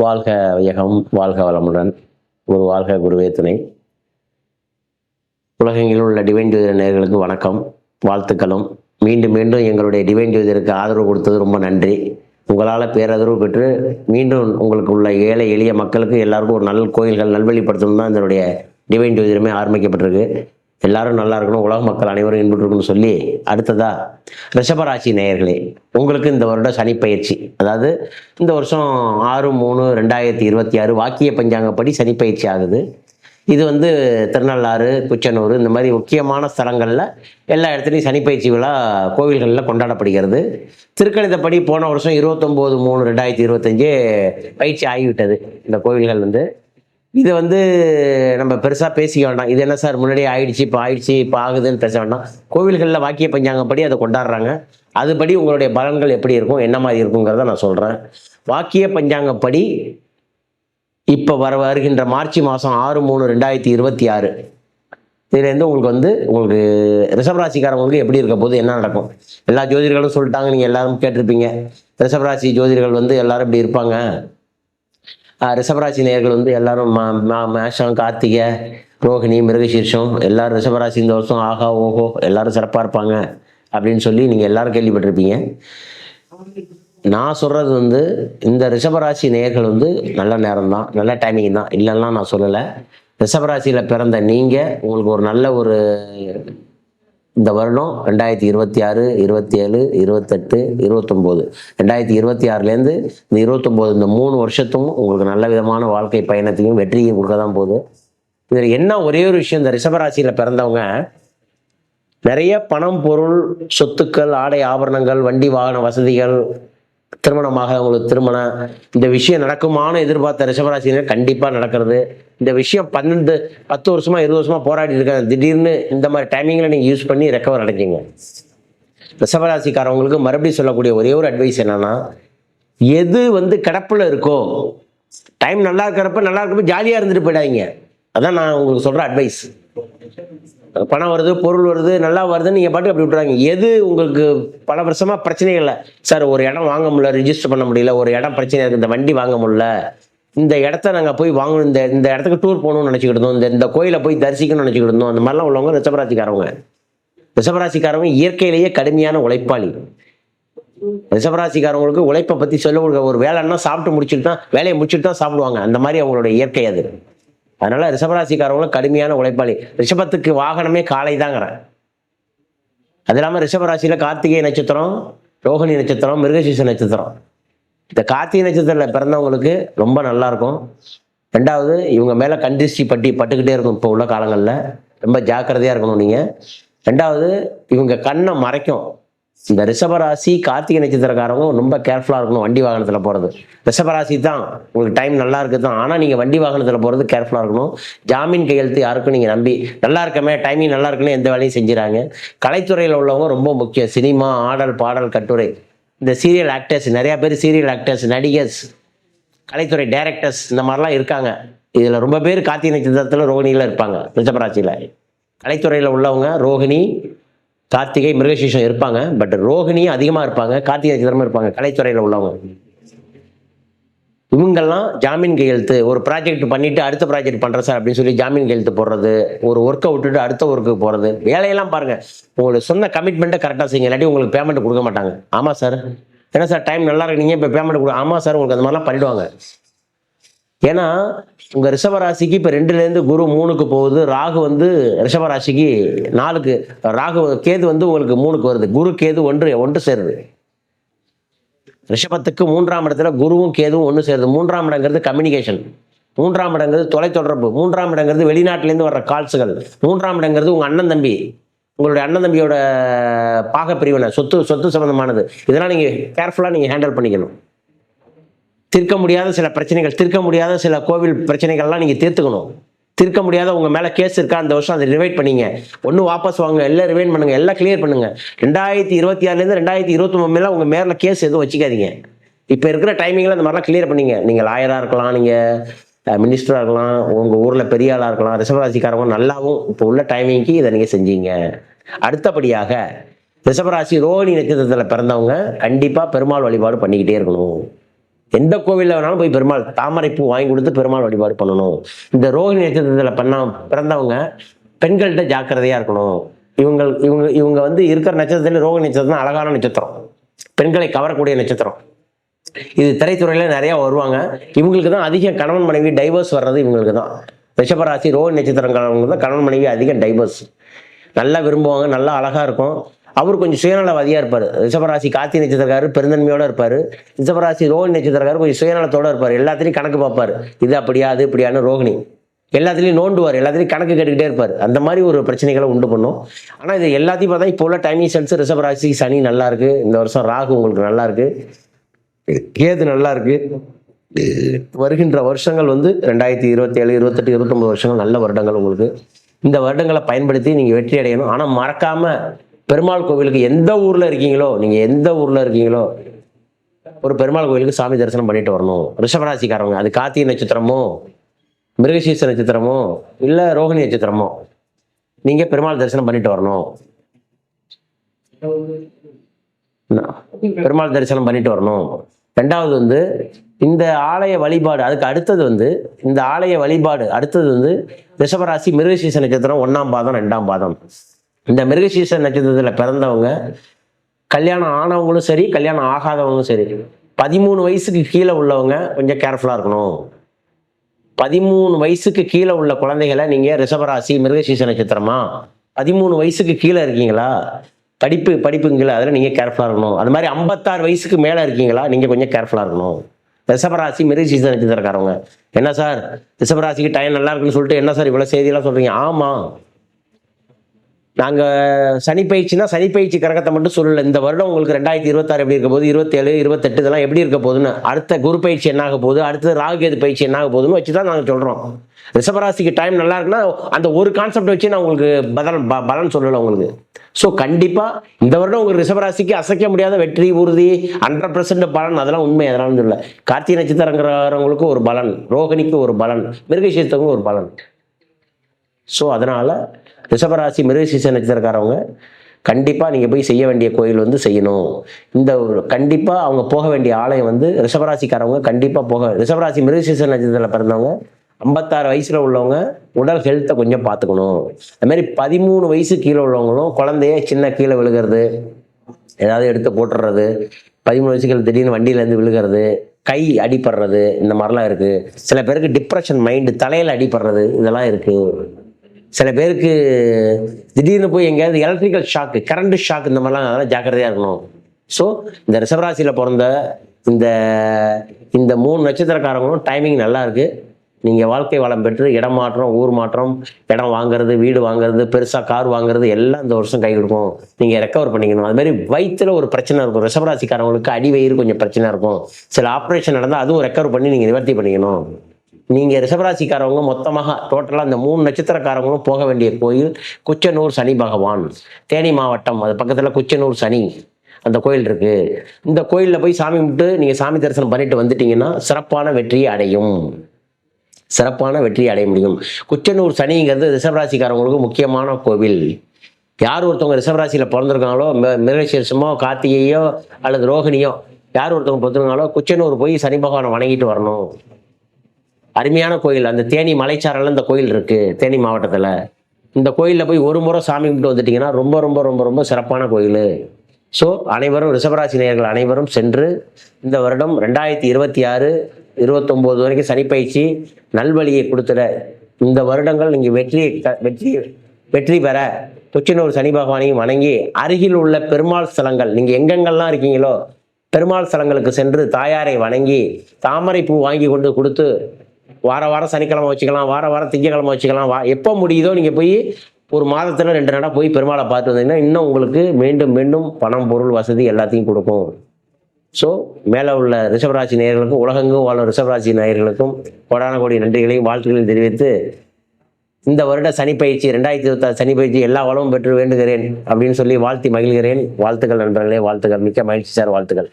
வாழ்க வையகம் வாழ்க வளமுடன். ஒரு வாழ்க குருவே துணை. உலகங்களில் உள்ள டிவைன் ஜோதிட நேர்களுக்கு வணக்கம் வாழ்த்துக்களும். மீண்டும் மீண்டும் எங்களுடைய டிவைன் ஜோதிடருக்கு ஆதரவு கொடுத்தது ரொம்ப நன்றி. உங்களால் பேரதரவு பெற்று மீண்டும் உங்களுக்கு உள்ள ஏழை எளிய மக்களுக்கு எல்லாருக்கும் ஒரு நல்ல கோயில்கள் நல்வழிப்படுத்தணும் தான் இதனுடைய டிவைன் ஜோதிடமே ஆரம்பிக்கப்பட்டிருக்கு. எல்லாரும் நல்லா இருக்கணும் உலக மக்கள் அனைவரும் இன்புற்றிருக்கணும்னு சொல்லி அடுத்ததா ரிஷபராசி நேயர்களே உங்களுக்கு இந்த வருடம் சனி பயிற்சி அதாவது இந்த வருஷம் ஆறு மூணு ரெண்டாயிரத்தி இருபத்தி ஆறு வாக்கிய பஞ்சாங்கப்படி சனி பயிற்சி ஆகுது. இது வந்து திருநள்ளாறு குச்சனூர் இந்த மாதிரி முக்கியமான ஸ்தலங்களில் எல்லா இடத்துலையும் சனிப்பயிற்சி விழா கோவில்களில் கொண்டாடப்படுகிறது. திருக்கணிதப்படி போன வருஷம் இருபத்தொம்போது மூணு ரெண்டாயிரத்தி இருபத்தஞ்சு பயிற்சி ஆகிவிட்டது இந்த கோவில்கள் வந்து. இதை வந்து நம்ம பெருசாக பேசிக்க வேண்டாம். இது என்ன சார்? முன்னாடியே ஆயிடுச்சு இப்போ ஆயிடுச்சு இப்போ ஆகுதுன்னு பேச வேண்டாம். கோவில்களில் வாக்கிய பஞ்சாங்கப்படி அதை கொண்டாடுறாங்க. அதுபடி உங்களுடைய பலன்கள் எப்படி இருக்கும்? என்ன மாதிரி இருக்குங்கிறத நான் சொல்கிறேன் வாக்கிய பஞ்சாங்கப்படி இப்போ வர வருகின்ற மார்ச் மாதம் ஆறு மூணு ரெண்டாயிரத்தி இருபத்தி ஆறு. இதுலேருந்து உங்களுக்கு வந்து உங்களுக்கு ரிஷபராசிக்காரவங்களுக்கு எப்படி இருக்க போது என்ன நடக்கும்? எல்லா ஜோதிடர்களும் சொல்லிட்டாங்க நீங்கள் எல்லாரும் கேட்டிருப்பீங்க. ரிஷபராசி ஜோதிடர்கள் வந்து எல்லாரும் இப்படி இருப்பாங்க? ரிஷபராசி நேயர்கள் வந்து எல்லாரும் மா- மா- மேஷம் கார்த்திகை ரோகிணி மிருகசீர்ஷம் எல்லாரும் ரிஷபராசி இந்த வருஷம் ஆகா ஓஹோ எல்லாரும் சிறப்பாக இருப்பாங்க அப்படின்னு சொல்லி நீங்கள் எல்லாரும் கேள்விப்பட்டிருப்பீங்க. நான் சொல்கிறது வந்து இந்த ரிஷபராசி நேர்கள் வந்து நல்ல நேரம் தான் நல்ல டைமிங் தான். இல்லைன்னா நான் சொல்லலை. ரிஷபராசியில் பிறந்த நீங்கள் உங்களுக்கு ஒரு நல்ல ஒரு இந்த வருடம் ரெண்டாயிரத்தி இருபத்தி ஆறு இருபத்தி ஏழு இருபத்தெட்டு இருபத்தொம்போது. ரெண்டாயிரத்தி இருபத்தி ஆறுலேருந்து இந்த இருபத்தொம்போது இந்த மூணு வருஷத்தும் உங்களுக்கு நல்ல விதமான வாழ்க்கை பயணத்தையும் வெற்றியும் கொடுக்க தான் போகுது. இதில் என்ன ஒரே ஒரு விஷயம் இந்த ரிஷபராசியில் பிறந்தவங்க நிறைய பணம் பொருள் சொத்துக்கள் ஆடை ஆபரணங்கள் வண்டி வாகன வசதிகள் திருமணமாக அவங்களுக்கு திருமணம் இந்த விஷயம் நடக்குமான எதிர்பார்த்த ரிஷபராசினர் கண்டிப்பாக நடக்கிறது. இந்த விஷயம் பன்னெண்டு பத்து வருஷமா இருபது வருஷமா போராடி இருக்காங்க. திடீர்னு இந்த மாதிரி டைமிங்கில் நீங்கள் யூஸ் பண்ணி ரெக்கவர் அடைஞ்சிங்க ரிஷபராசிக்காரவங்களுக்கு மறுபடியும் சொல்லக்கூடிய ஒரே ஒரு அட்வைஸ் என்னன்னா எது வந்து கிடப்பில் இருக்கோ டைம் நல்லா இருக்கிறப்ப நல்லா இருக்கிறப்ப ஜாலியாக இருந்துட்டு போயிடாதீங்க. அதான் நான் உங்களுக்கு சொல்கிற அட்வைஸ் பணம் வருது பொருள் வருது நல்லா வருதுன்னு நீங்கள் பாட்டு அப்படி விட்டுறாங்க எது உங்களுக்கு பல வருஷமா பிரச்சனைகள் இல்லை. சார் ஒரு இடம் வாங்க முடியல ரிஜிஸ்டர் பண்ண முடியல ஒரு இடம் பிரச்சனை இருக்குது இந்த வண்டி வாங்க முடியல. இந்த இடத்த நாங்கள் போய் வாங்கணும். இந்த இந்த இடத்துக்கு டூர் போகணும்னு நினச்சிக்கிட்டு இருந்தோம். இந்த இந்த கோயிலை போய் தரிசிக்கணும்னு நினச்சிக்கிட்டு இருந்தோம். அந்த மாதிரிலாம் உள்ளவங்க ரிஷபராசிக்காரவங்க. ரிஷபராசிக்காரவங்க இயற்கையிலேயே கடுமையான உழைப்பாளி. ரிஷபராசிக்காரவங்களுக்கு உழைப்பை பற்றி சொல்ல கொடுக்க ஒரு வேலைன்னா சாப்பிட்டு முடிச்சுட்டு தான் வேலையை முடிச்சுட்டு தான் சாப்பிடுவாங்க. அந்த மாதிரி அவங்களோட இயற்கை அது. அதனால ரிஷபராசிக்காரவங்களும் கடுமையான உழைப்பாளி. ரிஷபத்துக்கு வாகனமே காலை தாங்கிறேன் அது இல்லாமல் ரிஷபராசியில் கார்த்திகை நட்சத்திரம் ரோஹிணி நட்சத்திரம் மிருகசீச நட்சத்திரம். இந்த கார்த்திகை நட்சத்திரத்தில் பிறந்தவங்களுக்கு ரொம்ப நல்லாயிருக்கும். ரெண்டாவது இவங்க மேலே கண்டிஸ்டி பட்டி பட்டுக்கிட்டே இருக்கும் இப்போ உள்ள காலங்களில். ரொம்ப ஜாக்கிரதையாக இருக்கணும் நீங்கள் ரெண்டாவது இவங்க கண்ணை மறைக்கும். இந்த ரிஷபராசி கார்த்திகை நட்சத்திரக்காரங்க ரொம்ப கேர்ஃபுல்லாக இருக்கணும் வண்டி வாகனத்தில் போகிறது ரிஷபராசி தான். உங்களுக்கு டைம் நல்லா இருக்குது தான். ஆனால் நீங்கள் வண்டி வாகனத்தில் போகிறது கேர்ஃபுல்லாக இருக்கணும். ஜாமீன் கையெழுத்து யாருக்கும் நீங்கள் நம்பி நல்லா இருக்கமே டைமிங் நல்லா இருக்குன்னு எந்த வேலையும் செஞ்சுறாங்க கலைத்துறையில் உள்ளவங்க ரொம்ப முக்கியம். சினிமா ஆடல் பாடல் கட்டுரை. இந்த சீரியல் ஆக்டர்ஸ் நிறையா பேர் சீரியல் ஆக்டர்ஸ் நடிகர்ஸ் கலைத்துறை டைரக்டர்ஸ் இந்த மாதிரிலாம் இருக்காங்க. இதில் ரொம்ப பேர் கார்த்திகை நட்சத்திரத்தில் ரோகிணியில் இருப்பாங்க ரிஷபராசியில் கலைத்துறையில் உள்ளவங்க ரோகிணி கார்த்திகை மிருகசீஷம் இருப்பாங்க பட் ரோஹிணியும் அதிகமாக இருப்பாங்க கார்த்திகை நட்சத்திரமும் இருப்பாங்க கலைத்துறையில் உள்ளவங்க. இவங்கெல்லாம் ஜாமீன் கையெழுத்து ஒரு ப்ராஜெக்ட் பண்ணிட்டு அடுத்த ப்ராஜெக்ட் பண்ணுறேன் சார் அப்படின்னு சொல்லி ஜாமீன் கையெழுத்து போடுறது ஒரு ஒர்க்கை விட்டுட்டு அடுத்த ஒர்க்குக்கு போகிறது வேலையெல்லாம் பாருங்க. உங்களுக்கு சொன்ன கமிட்மெண்ட்டை கரெக்டாக செய்யுங்க. இல்லாட்டி உங்களுக்கு பேமெண்ட் கொடுக்க மாட்டாங்க. ஆமாம் சார் ஏன்னா சார் டைம் நல்லா இருக்கு. நீங்கள் இப்போ பேமெண்ட் கொடு ஆமாம் சார் உங்களுக்கு அந்த மாதிரிலாம் பண்ணிடுவாங்க. ஏன்னா உங்கள் ரிஷபராசிக்கு இப்போ ரெண்டுலேருந்து குரு மூணுக்கு போகுது. ராகு வந்து ரிஷபராசிக்கு நாலுக்கு ராகு கேது வந்து உங்களுக்கு மூணுக்கு வருது. குரு கேது ஒன்று ஒன்று சேருது. ரிஷபத்துக்கு மூன்றாம் இடத்துல குருவும் கேதுவும் ஒன்று சேருது. மூன்றாம் இடங்கிறது கம்யூனிகேஷன் மூன்றாம் இடங்கிறது தொலைத்தொடர்பு. மூன்றாம் இடங்கிறது வெளிநாட்டிலேருந்து வர்ற கால்ஸுகள். மூன்றாம் இடங்கிறது உங்கள் அண்ணன் தம்பி. உங்களுடைய அண்ணன் தம்பியோட பாக பிரிவினை சொத்து சொத்து சம்பந்தமானது. இதெல்லாம் நீங்கள் கேர்ஃபுல்லாக நீங்கள் ஹேண்டில் பண்ணிக்கணும். தீர்க்க முடியாத சில பிரச்சனைகள் தீர்க்க முடியாத சில கோவில் பிரச்சனைகள்லாம் நீங்கள் தீர்த்துக்கணும். தீர்க்க முடியாத உங்கள் மேலே கேஸ் இருக்கா? அந்த வருஷம் அதை ரிவைட் பண்ணீங்க. ஒன்று வாபஸ் வாங்க எல்லாம் ரிவைன் பண்ணுங்க எல்லாம் கிளியர் பண்ணுங்க. ரெண்டாயிரத்தி இருபத்தி ஆறுலேருந்து ரெண்டாயிரத்தி இருபத்தி ஒன்பதுல உங்கள் மேலே கேஸ் எதுவும் வச்சுக்காதீங்க. இப்போ இருக்கிற டைமிங்கில் அந்த மாதிரிலாம் கிளியர் பண்ணீங்க. நீங்கள் லாயராக இருக்கலாம் நீங்கள் மினிஸ்டராக இருக்கலாம் உங்கள் ஊரில் பெரிய ஆளாக இருக்கலாம் ரிஷபராசிக்காரவங்க நல்லாவும் இப்போ உள்ள டைமிங்க்கு இதை நீங்கள் செஞ்சீங்க. அடுத்தபடியாக ரிஷபராசி ரோஹிணி நட்சத்திரத்தில் பிறந்தவங்க கண்டிப்பாக பெருமாள் வழிபாடு பண்ணிக்கிட்டே இருக்கணும். எந்த கோவிலில் வேணாலும் போய் பெருமாள் தாமரை பூ வாங்கி கொடுத்து பெருமாள் வழிபாடு பண்ணணும். இந்த ரோகிணி நட்சத்திரத்தில் பண்ண பிறந்தவங்க பெண்கள்கிட்ட ஜாக்கிரதையாக இருக்கணும். இவங்க இவங்க இவங்க வந்து இருக்கிற நட்சத்திரத்துல ரோகிணி நட்சத்திரம் அழகான நட்சத்திரம். பெண்களை கவரக்கூடிய நட்சத்திரம். இது திரைத்துறையில் நிறையா வருவாங்க. இவங்களுக்கு தான் அதிக கணவன் மனைவி டைவர்ஸ் வர்றது இவங்களுக்கு தான். ரிஷபராசி நட்சத்திரம் நட்சத்திரங்கிறவங்க தான் கணவன் மனைவி அதிகம் டைவர்ஸ். நல்லா விரும்புவாங்க நல்லா அழகாக இருக்கும். அவர் கொஞ்சம் சுயநலவாதியாக இருப்பார். ரிஷபராசி கார்த்தி நட்சத்திரக்காரர் பெருந்தன்மையோட இருப்பார். ரிஷபராசி ரோஹிணி நட்சத்திரக்காரர் கொஞ்சம் சுயநலத்தோடு இருப்பார். எல்லாத்துலையும் கணக்கு பார்ப்பார். இது அப்படியா அது இப்படியான்னு ரோகிணி எல்லாத்துலேயும் நோண்டுவார். எல்லாத்துலேயும் கணக்கு கேட்டுக்கிட்டே இருப்பார். அந்த மாதிரி ஒரு பிரச்சனைகளை உண்டு பண்ணும். ஆனால் இது எல்லாத்தையும் பார்த்தா இப்போ உள்ள டைமிங் சென்ஸ் ரிஷபராசி சனி நல்லா இருக்கு. இந்த வருஷம் ராகு உங்களுக்கு நல்லா இருக்கு. கேது நல்லா இருக்கு. வருகின்ற வருஷங்கள் வந்து ரெண்டாயிரத்தி இருபத்தி ஏழு இருபத்தெட்டு இருபத்தொம்பது வருஷங்கள் நல்ல வருடங்கள் உங்களுக்கு. இந்த வருடங்களை பயன்படுத்தி நீங்கள் வெற்றி அடையணும். ஆனால் மறக்காமல் பெருமாள் கோவிலுக்கு எந்த ஊரில் இருக்கீங்களோ நீங்கள் எந்த ஊரில் இருக்கீங்களோ ஒரு பெருமாள் கோவிலுக்கு சாமி தரிசனம் பண்ணிட்டு வரணும். ரிஷபராசிக்காரவங்க அது கார்த்திகை நட்சத்திரமோ மிருகசீச நட்சத்திரமோ இல்லை ரோகிணி நட்சத்திரமோ நீங்கள் பெருமாள் தரிசனம் பண்ணிட்டு வரணும். பெருமாள் தரிசனம் பண்ணிட்டு வரணும். ரெண்டாவது வந்து இந்த ஆலய வழிபாடு அதுக்கு அடுத்தது வந்து இந்த ஆலய வழிபாடு அடுத்தது வந்து ரிஷபராசி மிருகசீச நட்சத்திரம் ஒன்றாம் பாதம் ரெண்டாம் பாதம். இந்த மிருகசீச நட்சத்திரத்தில் பிறந்தவங்க கல்யாணம் ஆனவங்களும் சரி கல்யாணம் ஆகாதவங்களும் சரி பதிமூணு வயசுக்கு கீழே உள்ளவங்க கொஞ்சம் கேர்ஃபுல்லாக இருக்கணும். பதிமூணு வயசுக்கு கீழே உள்ள குழந்தைகளை நீங்கள் ரிஷபராசி மிருகசீச நட்சத்திரமா? பதிமூணு வயசுக்கு கீழே இருக்கீங்களா? படிப்பு படிப்புங்களா அதில் நீங்கள் கேர்ஃபுல்லாக இருக்கணும். அது மாதிரி ஐம்பத்தாறு வயசுக்கு மேலே இருக்கீங்களா? நீங்கள் கொஞ்சம் கேர்ஃபுல்லாக இருக்கணும். ரிஷபராசி மிருகசீச நட்சத்திரக்காரவங்க. என்ன சார்? ரிஷபராசிக்கு டைம் நல்லா இருக்குன்னு சொல்லிட்டு என்ன சார் இவ்வளோ செய்தியெல்லாம் சொல்கிறீங்க ஆமாம் நாங்கள் சனிப்பயிற்சினா சனிப்பயிற்சி கரகத்தை மட்டும் சொல்லலை. இந்த வருடம் உங்களுக்கு ரெண்டாயிரத்தி இருபத்தாறு எப்படி இருக்க போகுது? இருபத்தேழு இருபத்தெட்டு இதெல்லாம் எப்படி இருக்க போகுதுன்னு. அடுத்த குரு பயிற்சி என்னாக போகுது? அடுத்த ராகுகேது பயிற்சி என்னாக போகுதுன்னு வச்சு தான் நாங்கள் சொல்கிறோம் ரிஷபராசிக்கு டைம் நல்லா இருக்குன்னா அந்த ஒரு கான்செப்ட் வச்சு நான் உங்களுக்கு பதில் ப- பலன் சொல்லலை உங்களுக்கு. ஸோ கண்டிப்பாக இந்த வருடம் உங்களுக்கு ரிஷபராசிக்கு அசைக்க முடியாத வெற்றி உறுதி ஹண்ட்ரட் பர்சன்ட் பலன் அதெல்லாம் உண்மை அதெல்லாம் சொல்லலை. கார்த்திகை நட்சத்திரங்கிறவங்களுக்கு ஒரு பலன் ரோகிணிக்கு ஒரு பலன் மிருகசீரத்துக்கும் ஒரு பலன். ஸோ அதனால் ரிஷபராசி மிருகசீச நட்சத்திரக்காரவங்க கண்டிப்பாக நீங்கள் போய் செய்ய வேண்டிய கோயில் வந்து செய்யணும். இந்த கண்டிப்பாக அவங்க போக வேண்டிய ஆலயம் வந்து ரிஷபராசிக்காரவங்க கண்டிப்பாக போக ரிஷபராசி மிருகசீச நட்சத்திரத்தில் பிறந்தவங்க ஐம்பத்தாறு வயசில் உள்ளவங்க உடல் ஹெல்த்தை கொஞ்சம் பார்த்துக்கணும் அதுமாரி பதிமூணு வயசு கீழே உள்ளவங்களும் குழந்தைய சின்ன கீழே விழுகிறது ஏதாவது எடுத்து போட்டுடுறது பதிமூணு வயசுகள் திடீர்னு வண்டியிலேருந்து விழுகிறது கை அடிபடுறது இந்த மாதிரிலாம் இருக்குது சில பேருக்கு டிப்ரெஷன் மைண்டு தலையில் அடிபடுறது இதெல்லாம் இருக்குது சில பேருக்கு திடீர்னு போய் எங்கேயாவது எலக்ட்ரிக்கல் ஷாக்கு கரண்ட் ஷாக் இந்த மாதிரிலாம் அதெல்லாம் ஜாக்கிரதையாக இருக்கணும். ஸோ இந்த ரிசவராசியில் பிறந்த இந்த இந்த மூணு நட்சத்திரக்காரங்களும் டைமிங் நல்லா இருக்குது நீங்கள் வாழ்க்கை வளம் பெற்று இடம் மாற்றம் ஊர் மாற்றம் இடம் வாங்குறது வீடு வாங்குறது பெருசாக கார் வாங்குறது எல்லாம் இந்த வருஷம் கை கொடுக்கும். நீங்கள் ரெக்கவர் பண்ணிக்கணும். அது மாதிரி வயிற்றுல ஒரு பிரச்சனை இருக்கும். ரிஷபராசிக்காரவங்களுக்கு அடி வயிறு கொஞ்சம் பிரச்சனை இருக்கும். சில ஆப்ரேஷன் நடந்தால் அதுவும் ரெக்கவர் பண்ணி நீங்கள் நிவர்த்தி பண்ணிக்கணும். நீங்க ரிஷபராசிக்காரவங்க மொத்தமாக டோட்டலாக இந்த மூணு நட்சத்திரக்காரவங்களும் போக வேண்டிய கோயில் குச்சனூர் சனி பகவான். தேனி மாவட்டம் அது பக்கத்தில் குச்சனூர் சனி அந்த கோயில் இருக்கு. இந்த கோயிலில் போய் சாமி கும்பிட்டு நீங்கள் சாமி தரிசனம் பண்ணிட்டு வந்துட்டீங்கன்னா சிறப்பான வெற்றியை அடையும். சிறப்பான வெற்றியை அடைய முடியும். குச்சனூர் சனிங்கிறது ரிஷபராசிக்காரவங்களுக்கு முக்கியமான கோவில். யார் ஒருத்தவங்க ரிஷபராசியில் பிறந்திருக்காங்களோ மி- கார்த்திகையோ அல்லது ரோகிணியோ யார் ஒருத்தவங்க பிறந்திருக்காங்களோ குச்சனூர் போய் சனி பகவானை வணங்கிட்டு வரணும். அருமையான கோயில். அந்த தேனி மலைச்சாரல் இந்த கோயில் இருக்கு தேனி மாவட்டத்தில். இந்த கோயிலில் போய் ஒரு முறை சாமி கும்பிட்டு வந்துட்டீங்கன்னா ரொம்ப ரொம்ப ரொம்ப ரொம்ப சிறப்பான கோயில். ஸோ அனைவரும் ரிஷபராசி நேயர்கள் அனைவரும் சென்று இந்த வருடம் ரெண்டாயிரத்தி இருபத்தி ஆறு இருபத்தொம்போது வரைக்கும் சனிப்பயிற்சி நல்வழியை கொடுத்துட. இந்த வருடங்கள் நீங்கள் வெற்றி வெற்றி வெற்றி பெற கொச்சினூர் சனி பகவானையும் வணங்கி அருகில் உள்ள பெருமாள் ஸ்தலங்கள் நீங்கள் எங்கெங்கெல்லாம் இருக்கீங்களோ பெருமாள் ஸ்தலங்களுக்கு சென்று தாயாரை வணங்கி தாமரை பூ வாங்கி கொண்டு கொடுத்து வார வாரம் சனிக்கிழமை வச்சுக்கலாம் வார வாரம் திங்கக்கிழமை வச்சுக்கலாம். வா எப்போ முடியுதோ நீங்கள் போய் ஒரு மாதத்தில் ரெண்டு நாளாக போய் பெருமாளை பார்த்து வந்தீங்கன்னா இன்னும் உங்களுக்கு மீண்டும் மீண்டும் பணம் பொருள் வசதி எல்லாத்தையும் கொடுக்கும். ஸோ மேலே உள்ள ரிஷபராசி நேயர்களுக்கும் உலகெங்கும் வாழும் ரிஷபராசி நேயர்களுக்கும் கோடான கோடி நன்றிகளையும் வாழ்த்துக்களையும் தெரிவித்து இந்த வருட சனிப்பயிற்சி ரெண்டாயிரத்தி இருபத்தாறு சனிப்பயிற்சி எல்லா வளமும் பெற்று வேண்டுகிறேன் அப்படின்னு சொல்லி வாழ்த்தி மகிழ்கிறேன். வாழ்த்துக்கள் நண்பர்களே வாழ்த்துக்கள் மிக்க மகிழ்ச்சி சார் வாழ்த்துக்கள்.